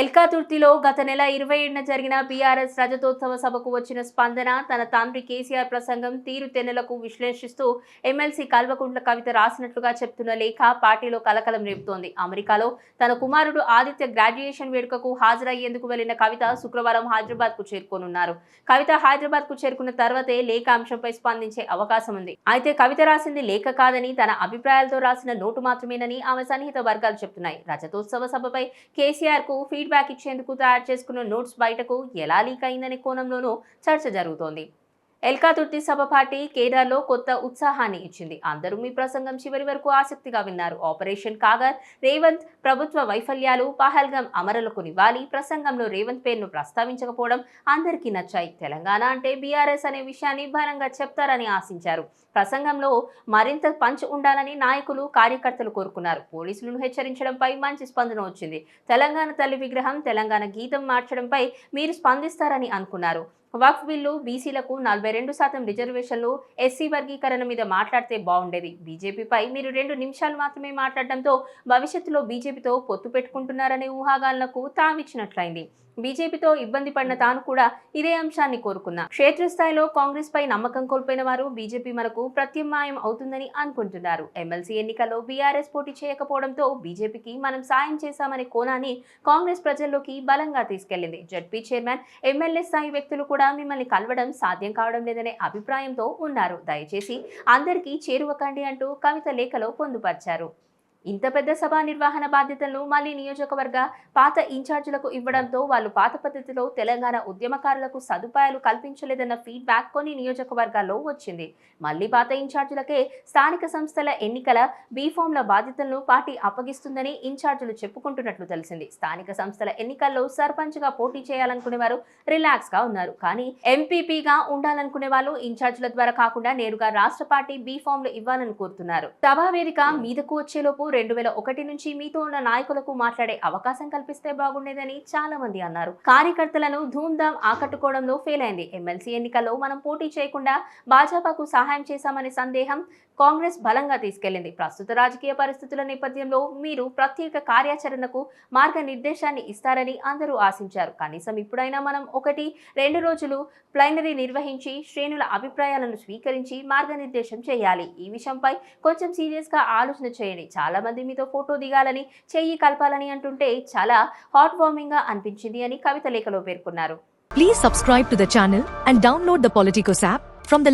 ఎల్కాతుర్తిలో గత నెల ఇరవై ఏడున జరిగిన బీఆర్ఎస్ రజతోత్సవ సభకు వచ్చిన స్పందన తన తండ్రి కేసీఆర్ ప్రసంగం తీరు తెన్నులకు విశ్లేషిస్తూ ఎమ్మెల్సీ కల్వకుంట్ల కవిత రాసినట్లుగా చెప్తున్న లేఖ పార్టీలో కలకలం రేపుతోంది. అమెరికాలో తన కుమారుడు ఆదిత్య గ్రాడ్యుయేషన్ వేడుకకు హాజరయ్యేందుకు వెళ్ళిన కవిత శుక్రవారం హైదరాబాద్కు చేరుకోనున్నారు. కవిత హైదరాబాద్కు చేరుకున్న తర్వాతే లేఖ అంశంపై స్పందించే అవకాశం ఉంది. అయితే కవిత రాసింది లేఖ కాదని తన అభిప్రాయాలతో రాసిన నోటు మాత్రమేనని ఆమె సన్నిహిత వర్గాలు చెప్తున్నాయి. రజతోత్సవ సభపై కేసీఆర్కు ఫీడ్బ్యాక్ ఇచ్చేందుకు తయారు చేసుకున్న నోట్స్ బయటకు ఎలా లీక్ అయిందనే కోణంలోనూ చర్చ జరుగుతోంది. ఎల్కాతుర్తి సభ పార్టీ కేడార్లో కొత్త ఉత్సాహాన్ని ఇచ్చింది. అందరూ మీ ప్రసంగం చివరి వరకు ఆసక్తిగా విన్నారు. ఆపరేషన్ కాగర్ రేవంత్ ప్రభుత్వ వైఫల్యాలు పహల్గం అమరులకు నివ్వాలి ప్రసంగంలో రేవంత్ పేరును ప్రస్తావించకపోవడం అందరికీ నచ్చాయి. తెలంగాణ అంటే బీఆర్ఎస్ అనే విషయాన్ని భారంగా చెప్తారని ఆశించారు. ప్రసంగంలో మరింత పంచ్ ఉండాలని నాయకులు కార్యకర్తలు కోరుకున్నారు. పోలీసులను హెచ్చరించడంపై మంచి స్పందన వచ్చింది. తెలంగాణ తల్లి విగ్రహం తెలంగాణ గీతం మార్చడంపై మీరు స్పందిస్తారని అనుకున్నారు. వక్ఫ్ బిల్లు బీసీలకు నలభై రెండు శాతం రిజర్వేషన్లు ఎస్సీ వర్గీకరణ మీద మాట్లాడితే బాగుండేది. బీజేపీపై మీరు రెండు నిమిషాలు మాత్రమే మాట్లాడడంతో భవిష్యత్తులో బీజేపీతో పొత్తు పెట్టుకుంటున్నారనే ఊహాగానాలకు తావిచ్చినట్లయింది. బీజేపీతో ఇబ్బంది పడిన తాను కూడా ఇదే అంశాన్ని కోరుకున్నా. క్షేత్రస్థాయిలో కాంగ్రెస్ పై నమ్మకం కోల్పోయిన వారు బీజేపీ మనకు ప్రత్యామ్నాయం అవుతుందని అనుకుంటున్నారు. ఎమ్మెల్సీ ఎన్నికల్లో బీఆర్ఎస్ పోటీ చేయకపోవడంతో బీజేపీకి మనం సాయం చేశామనే కోణాన్ని కాంగ్రెస్ ప్రజల్లోకి బలంగా తీసుకెళ్ళింది. జడ్పీ చైర్మన్ ఎమ్మెల్యే స్థాయి వ్యక్తులు కూడా మిమ్మల్ని కలవడం సాధ్యం కావడం లేదనే అభిప్రాయంతో ఉన్నారు. దయచేసి అందరికీ చేరువకండి అంటూ కవిత లేఖలో పొందుపరిచారు. ఇంత పెద్ద సభ నిర్వహణ బాధ్యతలను మళ్ళీ నియోజకవర్గ పాత ఇన్ఛార్జీలకు ఇవ్వడంతో వాళ్ళు పాత పద్ధతిలో తెలంగాణ ఉద్యమకారులకు సదుపాయాలు కల్పించలేదన్న ఫీడ్బ్యాక్ కొన్ని నియోజకవర్గాల్లో వచ్చింది. మళ్ళీ పాత ఇన్ఛార్జీలకే స్థానిక సంస్థల ఎన్నికల బీఫామ్ల బాధ్యతలను పార్టీ అప్పగిస్తుందని ఇన్ఛార్జీలు చెప్పుకుంటున్నట్లు తెలిసింది. స్థానిక సంస్థల ఎన్నికల్లో సర్పంచ్గా పోటీ చేయాలనుకునే వారు రిలాక్స్గా ఉన్నారు. కానీ ఎంపీపీగా ఉండాలనుకునే వాళ్ళు ఇన్ఛార్జీల ద్వారా కాకుండా నేరుగా రాష్ట్ర పార్టీ బీఫామ్లు ఇవ్వాలని కోరుతున్నారు. సభా వేదిక మీదకు వచ్చేలోపు రెండు వేల ఒకటి నుంచి మీతో ఉన్న నాయకులకు మాట్లాడే అవకాశం కల్పిస్తే బాగుండేదని చాలా మంది అన్నారు. కార్యకర్తలను ధూమ్ధామ్ ఆకట్టుకోవడంలో ఫెయిల్ అయింది. ఎమ్మెల్సీ ఎన్నికల్లో మనం పోటీ చేయకుండా భాజపాకు సహాయం చేశామనే సందేహం కాంగ్రెస్ బలంగా తీసుకెళ్ళింది. ప్రస్తుత రాజకీయ పరిస్థితుల నేపథ్యంలో మీరు ప్రత్యేక కార్యాచరణకు మార్గనిర్దేశాన్ని ఇస్తారని అందరూ ఆశించారు. కనీసం ఇప్పుడైనా మనం ఒకటి రెండు రోజులు ప్లైనరీ నిర్వహించి శ్రేణుల అభిప్రాయాలను స్వీకరించి మార్గనిర్దేశం చేయాలి. ఈ విషయంపై కొంచెం సీరియస్గా ఆలోచన చేయండి. చాలా చాలామంది మీతో ఫోటో దిగాలని చెయ్యి కలపాలని అంటుంటే చాలా హార్ట్ వార్మింగ్గా అనిపించింది అని కవిత లేఖలో పేర్కొన్నారు. Please subscribe to the and download the Politicos app from the